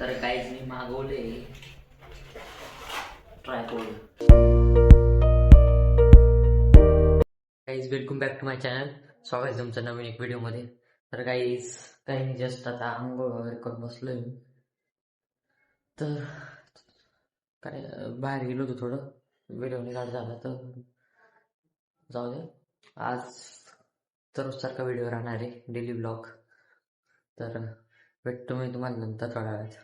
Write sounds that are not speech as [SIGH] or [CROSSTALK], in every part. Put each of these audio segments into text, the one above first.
तर काहीच मी मागवले ट्रायपोड. काहीच welcome back to my channel स्वागत आहे तुमचं नवीन एक व्हिडिओमध्ये तर काहीच काही नाही जस्ट आता आंघोळ वगैरे करून बसलोय तर काय बाहेर गेलो होतो थोडं. व्हिडिओ नाही झाला तर जाऊ दे. आज तर सारखा व्हिडिओ राहणार आहे डेली ब्लॉग तर भेटतो मी तुम्हाला नंतर थोड्या वेळात.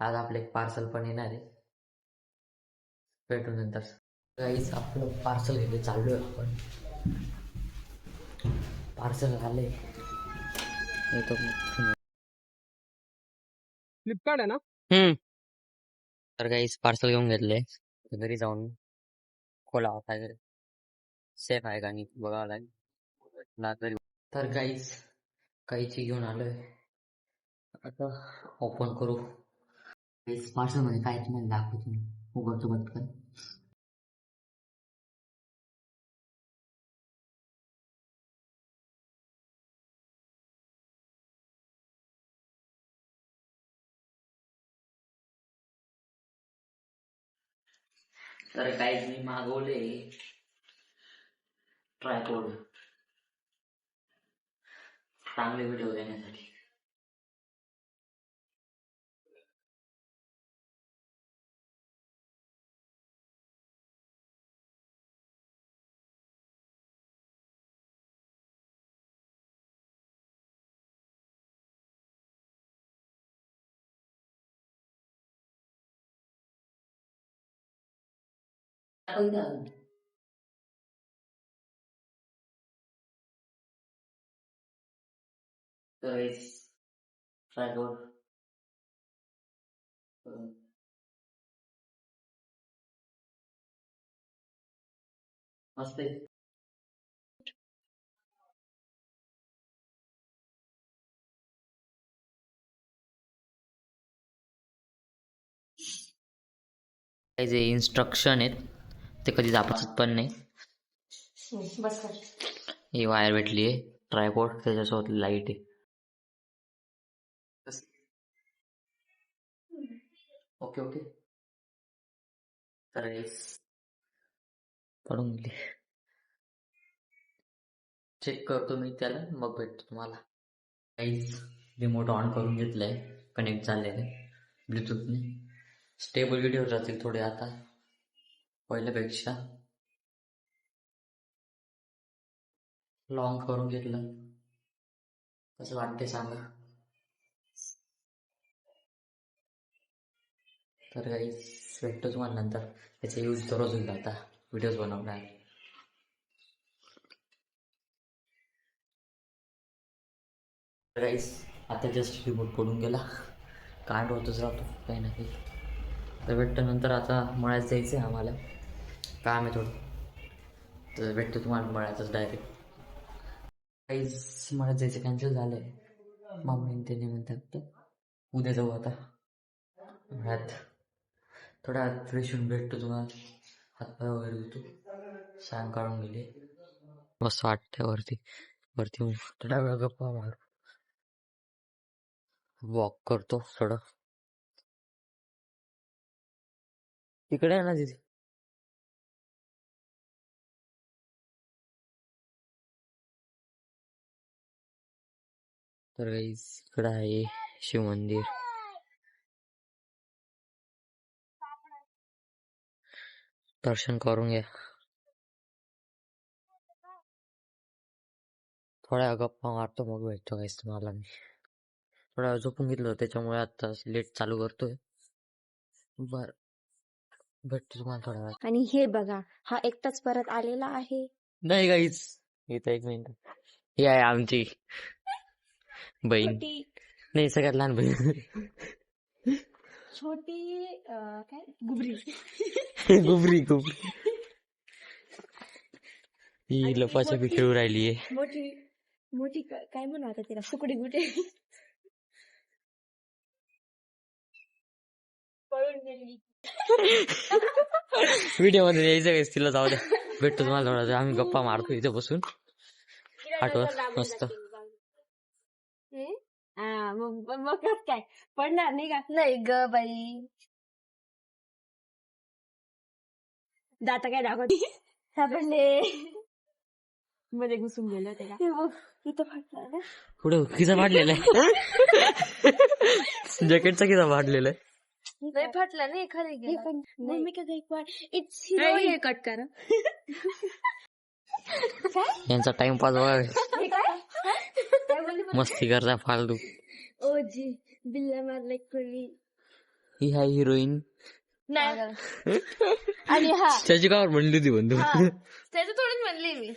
आज आपलं एक पार्सल पण येणार आहे. भेटू नंतर. काहीच आपलं पार्सल घ्यायला चाललो आहे आपण. पार्सल आले येतो फ्लिपकार्ट आहे ना? तर काहीच पार्सल घेऊन घेतलंय. घरी जाऊन खोलावा काय सेफ आहे का नाही बघावं लागेल. ना तरी तर काहीच काहीची घेऊन आलोय. आता ओपन करू. काहीच पार्सलमध्ये काहीच नाही दाखवतो उघडतो पटकन तर काहीच मी मागवले ट्रायपोड चांगले video unknown So it's travel. Must what's is instruction it ते कधी दाखवत पण नाही. बस कर. ही वायर भेटली आहे ट्रायपोर्ट त्याच्यासोबत लाइट आहे. Okay okay. तर पडून गेली. चेक करतो मी त्याला मग भेटतो तुम्हाला. काहीच रिमोट ऑन करून घेतलंय कनेक्ट झालेलं आहे. ब्लूटूथने स्टेबल व्हिडिओ राहतील थोडे आता. पहिल्यापेक्षा लॉंग करून घेतलं. कसं वाटते सांगा? तर काही भेटतो तुम्हाला नंतर. त्याचा यूज दररोज होईल आता. व्हिडिओज बनवणार. राईस आता जस्ट रिमोट पडून गेला. कांड होतच राहतो काही ना काही. तर भेटतं नंतर आता मळ्यात जायचं आहे आम्हाला. काम आहे थोडं. तर भेटतो तुम्हाला मळ्यातच डायरेक्ट काहीच मला जायचं कॅन्सल झालंय. मम्मी ते नाही म्हणतात तर उद्या जाऊ आता. मळ्यात थोडा फ्रेश होऊन भेटतो तुम्हाला. हातपाय वगैरे धुतो. सांग काढून गेले. मस्त वाटतं वरती. वरती थोडा वेळ गप्पा मारू. वॉक करतो थोडं. तिकडे आहे ना तिथे तर काही इकडं आहे शिव मंदिर. दर्शन करून घ्या. थोड्या गप्पा मारतो मग भेटतो काहीच तुम्हाला मी. वेळ झोपून घेतलं त्याच्यामुळे आता लेट चालू करतोय. बर. भेटतो तुम्हाला थोड्या वेळात. आणि हे बघा हा एकटाच परत आलेला आहे. नाही काहीच इथं एक मिनिट ही आहे आमची. बहीण. छोटी. नाही सगळ्यात लहान बहीण. छोटी अं, काय? गुबरी. [LAUGHS] गुबरी गुबरी. ही आणि लपाछपी मोठी- खेळू राहिली आहे. मोठी मोठी क- काय म्हणू आता तिला? सुकडी गुटे. पळून गेली. व्हिडिओमध्ये यायचं काहीच तिला जाऊ द्या. भेटतो तुम्हाला थोडा वेळ. आम्ही गप्पा मारतो इथे बसून. आठवण, लागून मस्त. हा मग काय? पडणार नाही का? नाही ग बाई. दात काय दाखवते? सापडले. मध्ये घुसून गेलं त्याला बघ इथं फाटलं ना. पुढे किसा फाडलेला आहे. [LAUGHS] जॅकेटचा किसा फाडलेला आहे. नाही फाटलं नाही खाली गेलं. भूमिका गायकवाड इट्स हिरोईन कट करा. [LAUGHS] यांचा टाइमपास हे बोलली मस्ती करता फालतू. ओ जी बिल्ला मारला कोणी ही आहे हिरोईन. नाही. [LAUGHS] आणि हा. त्याची कावर म्हणली होती बंधू त्याचं थोडंच म्हणले मी.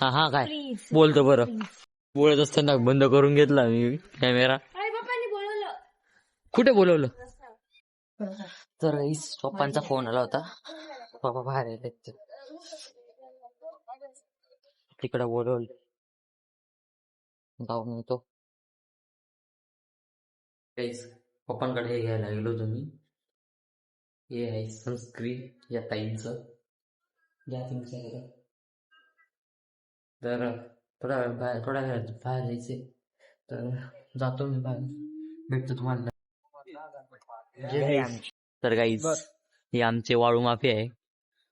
हा हा काय? प्लीज बोलतो बरं. बोलत असताना बंद करून घेतला मी कॅमेरा. आई बाप्पांनी बोलवलं. कुठे बोलवलं? [LAUGHS] तर गाईस पप्पांचा फोन आला होता. पप्पा बाहेर येते तिकडे बोलवलं. जाऊन येतो. गाईस पप्पांकडे हे घ्यायला गेलो तुम्ही. हे आहे सनस्क्रीन या ताईंचं. घ्या तुमच्या तर थोड्या वेळ बाहेर थोड्या वेळात बाहेर जायचे तर जातो मी बाहेर. भेटतो तुम्हाला. तर गाईज हे आमचे वाळू माफी आहे.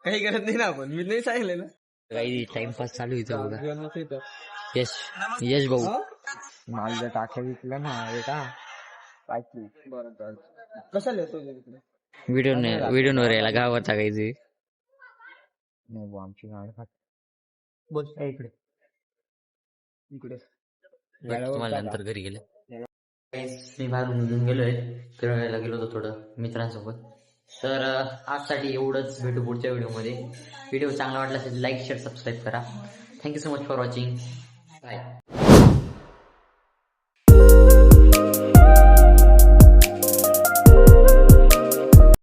काही करत नाही ना आपण. मी नाही सांगितलं ना काही टाइमपास चालू आहे इथं बघा. यश यश भाऊ. माझं टाक्या विकलं ना हे का बरं कशाला येतो तिकडे? व्हिडिओ व्हिडिओवर यायला गावात टाकायचे. नाही बुवा, आमची गाडी फाट बोल. ए, इकडे. तुम्हाला नंतर घरी गेले. मी बाहेरून निघून गेलोय. फिरायला गेलो होतो थोडं मित्रांसोबत. तर अं, आजसाठी एवढंच भेटू पुढच्या व्हिडिओमध्ये. व्हिडिओ चांगला वाटला असेल लाईक शेअर सबस्क्राईब करा. Thank you so much for watching bye